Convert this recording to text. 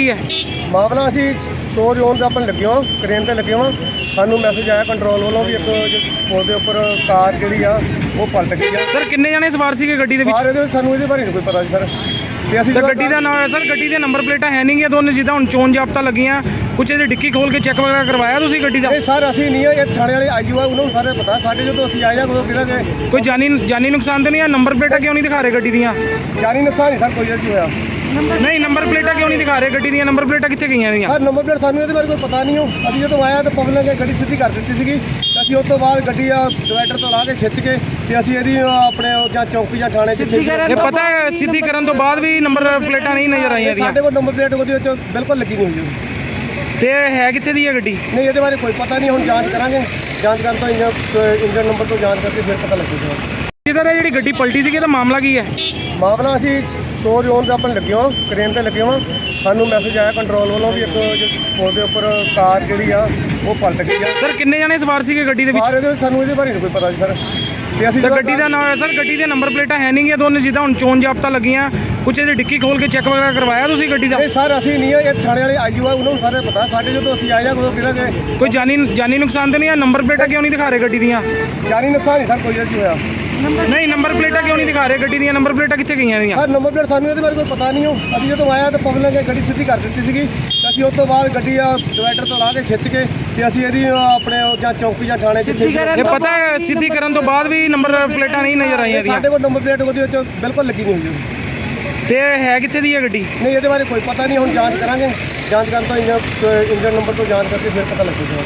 ਕੀ ਹੈ? ਮਾਮਲਾ ਅਸੀਂ ਦੋ ਜ਼ੋਨ ਤੇ ਆਪਾਂ ਲੱਗੇ ਹਾਂ ਕ੍ਰੇਨ ਤੇ ਲੱਗੇ ਹਾਂ। ਸਾਨੂੰ ਮੈਸੇਜ ਆਇਆ ਕੰਟਰੋਲ ਵੱਲੋਂ ਵੀ ਇੱਕ ਪੁਲ ਦੇ ਉੱਪਰ ਕਾਰ ਜਿਹੜੀ ਆ ਉਹ ਪਲਟ ਗਈ ਆ। ਸਰ ਕਿੰਨੇ ਜਣੇ ਸਵਾਰ ਸੀਗੇ ਗੱਡੀ ਦੇ ਵਿੱਚ? ਇਹਦੇ ਵਿੱਚ ਸਾਨੂੰ ਇਹਦੇ ਬਾਰੇ ਨਹੀਂ ਕੋਈ ਪਤਾ ਜੀ ਸਰ। ਤੇ ਅਸੀਂ ਗੱਡੀ ਦਾ ਨਾਮ ਸਰ ਗੱਡੀ ਦੇ ਨੰਬਰ ਪਲੇਟਾਂ ਹੈ ਨਹੀਂ ਗੀਆਂ ਦੋਨੇ ਜਿੱਦਾਂ ਹੁਣ ਚੋਣ ਜਾਬਤਾ ਲੱਗੀਆਂ ਕੁਛ ਇਹਦੀ ਡਿੱਕੀ ਖੋਲ ਕੇ ਚੈੱਕ ਵਗੈਰਾ ਕਰਵਾਇਆ ਤੁਸੀਂ ਗੱਡੀ ਦਾ? ਇਹ ਸਰ ਅਸੀਂ ਨਹੀਂ ਆ ਇਹ ਥਾਣੇ ਵਾਲੇ ਆਈਓ ਆ ਉਹਨਾਂ ਨੂੰ ਸਾਰੇ ਪਤਾ। ਸਾਡੇ ਜਦੋਂ ਅਸੀਂ ਆਏ ਆ ਉਦੋਂ ਕਿਹੜਾ ਕਿ ਕੋਈ ਜਾਨੀ ਜਾਨੀ ਨੁਕਸਾਨ ਤਾਂ ਨਹੀਂ ਆ? ਨੰਬਰ ਪਲੇਟਾਂ ਕਿਉਂ ਨਹੀਂ ਦਿਖਾ ਰਹੇ ਗੱਡੀ ਦੀਆਂ? ਜਾਨੀ ਨੁਕਸਾਨ ਨਹੀਂ ਸਰ ਕੋਈ ਨਹੀਂ ਹੋਇਆ। ਨਹੀਂ ਨੰਬਰ ਪਲੇਟਾਂ ਕਿਉਂ ਨਹੀਂ ਦਿਖਾ ਰਹੇ? ਗੱਡੀ ਦੀਆਂ ਨੰਬਰ ਪਲੇਟਾਂ ਕਿੱਥੇ ਗਈਆਂ ਦੀਆਂ ਸਰ ਨੰਬਰ ਪਲੇਟ ਸਾਨੂੰ ਇਹਦੇ ਬਾਰੇ ਕੋਈ ਪਤਾ ਨਹੀਂ ਹੋ ਅਸੀਂ ਜਦੋਂ ਆਇਆ ਤਾਂ ਪਬਲਿਕ ਨੇ ਗੱਡੀ ਸਿੱਧੀ ਕਰ ਦਿੱਤੀ ਸੀਗੀ। ਤੇ ਅਸੀਂ ਉਸ ਤੋਂ ਬਾਅਦ ਗੱਡੀ ਆ ਡਿਵਾਈਡਰ ਤੋਂ ਲਾ ਕੇ ਖਿੱਚ ਕੇ ਤੇ ਅਸੀਂ ਇਹਦੀ ਅ, ਆਪਣੇ ਉਹ ਜਾਂ ਚੌਂਕੀ ਜਾਂ ਥਾਣੇ 'ਚ ਖਿੱਚ ਇਹ ਪਤਾ ਹੈ ਸਿੱਧੀ ਕਰਨ ਤੋਂ ਬਾਅਦ ਵੀ ਨੰਬਰ ਪਲੇਟਾਂ ਨਹੀਂ ਨਜ਼ਰ ਆਈਆਂ ਦੀਆਂ ਸਾਡੇ ਕੋਲ ਨੰਬਰ ਪਲੇਟ ਉਹਦੇ ਵਿੱਚ ਬਿਲਕੁਲ ਲੱਗੀ ਨਹੀਂ ਹੋਈ। ਤੇ ਇਹ ਹੈ ਕਿੱਥੇ ਦੀ ਹੈ ਗੱਡੀ? ਨਹੀਂ ਇਹਦੇ ਬਾਰੇ ਕੋਈ ਪਤਾ ਨਹੀਂ ਹੁਣ ਜਾਂਚ ਕਰਾਂਗੇ। ਜਾਂਚ ਕਰਨ ਤੋਂ ਇੰਜਨ ਇੰਜਨ ਨੰਬਰ ਤੋਂ ਜਾਂਚ ਕਰਕੇ ਫਿਰ ਪਤਾ ਲੱਗੇਗਾ। ਜੀ ਸਰ ਇਹ ਜਿਹੜੀ ਗੱਡੀ ਪਲਟੀ ਸੀਗੀ ਇਹਦਾ ਮਾਮਲਾ ਕੀ ਹੈ? ਮਾਮਲਾ ਅਸੀਂ ਦੋ ਜ਼ੋਨ ਤੇ ਆਪਾਂ ਲੱਗੇ ਹਾਂ ਕ੍ਰੇਨ ਤੇ ਲੱਗੇ ਹਾਂ। ਸਾਨੂੰ ਮੈਸੇਜ ਆਇਆ ਕੰਟਰੋਲ ਵੱਲੋਂ ਵੀ ਇੱਕ ਜ- ਪੁਲ ਦੇ ਉੱਪਰ ਕਾਰ ਜਿਹੜੀ ਆ ਉਹ ਪਲਟ ਗਈ ਆ। ਸਰ ਕਿੰਨੇ ਜਣੇ ਸਵਾਰ ਸੀਗੇ ਗੱਡੀ ਦੇ ਵਿੱਚ? ਇਹਦੇ ਵਿੱਚ ਸਾਨੂੰ ਇਹਦੇ ਬਾਰੇ ਨਹੀਂ ਕੋਈ ਪਤਾ ਜੀ ਸਰ। ਤੇ ਅਸੀਂ ਜਦੋਂ ਗੱਡੀ ਦਾ ਨਾਮ ਸਰ ਗੱਡੀ ਦੇ ਨੰਬਰ ਪਲੇਟਾਂ ਹੈ ਨਹੀਂ ਗੀਆਂ ਦੋਨੇ ਜਿੱਦਾਂ ਹੁਣ ਚੋਣ ਜਾਬਤਾ ਲੱਗੀਆਂ। ਕੁਛ ਇਹਦੀ ਡਿੱਕੀ ਖੋਲ ਕੇ ਚੈੱਕ ਵਗੈਰਾ ਕਰਵਾਇਆ ਤੁਸੀਂ ਗੱਡੀ ਦਾ? ਇਹ ਸਰ ਅਸੀਂ ਨਹੀਂ ਆ ਇਹ ਥਾਣੇ ਵਾਲੇ ਆਈਓ ਆ ਉਹਨਾਂ ਨੂੰ ਸਾਰੇ ਪਤਾ। ਸਾਡੇ ਜਦੋਂ ਅਸੀਂ ਆਏ ਆ ਉਦੋਂ ਕਿਹੜਾ ਕੋਈ ਜਾਨੀ ਜਾਨੀ ਨੁਕਸਾਨ ਤਾਂ ਨਹੀਂ ਆ? ਨੰਬਰ ਪਲੇਟਾਂ ਕਿਉਂ ਨਹੀਂ ਦਿਖਾ ਰਹੇ ਗੱਡੀ ਦੀਆਂ? ਜਾਨੀ ਨੁਕਸਾਨ ਨਹੀਂ ਸਰ ਕੋਈ ਨਹੀਂ ਹੋਇਆ। ਨਹੀਂ ਨੰਬਰ ਪਲੇਟਾਂ ਕਿਉਂ ਨਹੀਂ ਦਿਖਾ ਰਹੇ? ਗੱਡੀ ਦੀਆਂ ਨੰਬਰ ਪਲੇਟਾਂ ਕਿੱਥੇ ਗਈਆਂ ਦੀਆਂ? ਸਰ ਨੰਬਰ ਪਲੇਟ ਸਾਨੂੰ ਇਹਦੇ ਬਾਰੇ ਕੋਈ ਪਤਾ ਨਹੀਂ ਹੋ ਅਸੀਂ ਜਦੋਂ ਆਇਆ ਤਾਂ ਪਬਲਿਕ ਨੇ ਗੱਡੀ ਸਿੱਧੀ ਕਰ ਦਿੱਤੀ ਸੀਗੀ। ਤੇ ਅਸੀਂ ਉਸ ਤੋਂ ਬਾਅਦ ਗੱਡੀ ਆ ਡਿਵਾਈਡਰ ਤੋਂ ਲਾ ਕੇ ਖਿੱਚ ਕੇ ਤੇ ਅਸੀਂ ਇਹਦੀ ਆਪਣੇ ਜਾਂ ਚੌਂਕੀ ਜਾਂ ਥਾਣੇ ਕੇ ਇਹ ਪਤਾ ਹੈ ਸਿੱਧੀ ਕਰਨ ਤੋਂ ਬਾਅਦ ਵੀ ਨੰਬਰ ਪਲੇਟਾਂ ਨਹੀਂ ਨਜ਼ਰ ਆਈਆਂ ਦੀਆਂ ਸਾਡੇ ਕੋਲ ਨੰਬਰ ਪਲੇਟ ਉਹਦੇ ਵਿੱਚ ਬਿਲਕੁਲ ਲੱਗੀ ਨਹੀਂ ਹੋਈ। ਤੇ ਹੈ ਕਿੱਥੇ ਦੀ ਹੈ ਗੱਡੀ? ਨਹੀਂ ਇਹਦੇ ਬਾਰੇ ਕੋਈ ਪਤਾ ਨਹੀਂ ਹੁਣ ਜਾਂਚ ਕਰਾਂਗੇ। ਜਾਂਚ ਕਰਨ ਤੋਂ ਇੰਜਨ ਇੰਜਨ ਨੰਬਰ ਤੋਂ ਜਾਂਚ ਕਰਕੇ ਫਿਰ ਪਤਾ ਲੱਗੇਗਾ।